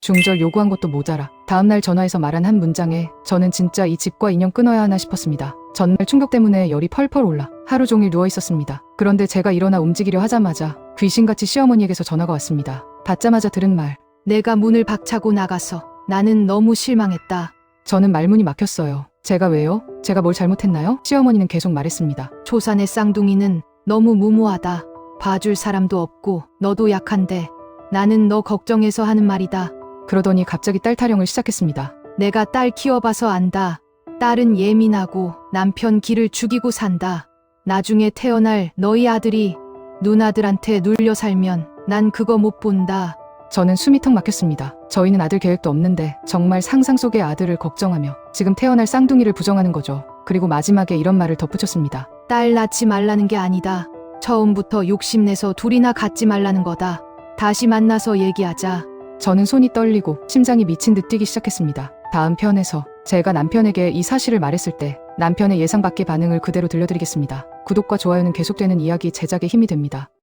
중절 요구한 것도 모자라 다음날 전화해서 말한 한 문장에 저는 진짜 이 집과 인연 끊어야 하나 싶었습니다. 전날 충격 때문에 열이 펄펄 올라 하루 종일 누워 있었습니다. 그런데 제가 일어나 움직이려 하자마자 귀신같이 시어머니에게서 전화가 왔습니다. 받자마자 들은 말 내가 문을 박차고 나가서 나는 너무 실망했다. 저는 말문이 막혔어요. 제가 왜요? 제가 뭘 잘못했나요? 시어머니는 계속 말했습니다. 초산의 쌍둥이는 너무 무모하다. 봐줄 사람도 없고 너도 약한데 나는 너 걱정해서 하는 말이다. 그러더니 갑자기 딸 타령을 시작했습니다. 내가 딸 키워봐서 안다. 딸은 예민하고 남편 길을 죽이고 산다. 나중에 태어날 너희 아들이 누나들한테 눌려 살면 난 그거 못 본다. 저는 숨이 턱 막혔습니다. 저희는 아들 계획도 없는데 정말 상상 속의 아들을 걱정하며 지금 태어날 쌍둥이를 부정하는 거죠. 그리고 마지막에 이런 말을 덧붙였습니다. 딸 낳지 말라는 게 아니다. 처음부터 욕심내서 둘이나 갖지 말라는 거다. 다시 만나서 얘기하자. 저는 손이 떨리고 심장이 미친 듯 뛰기 시작했습니다. 다음 편에서 제가 남편에게 이 사실을 말했을 때 남편의 예상 밖의 반응을 그대로 들려드리겠습니다. 구독과 좋아요는 계속되는 이야기 제작에 힘이 됩니다.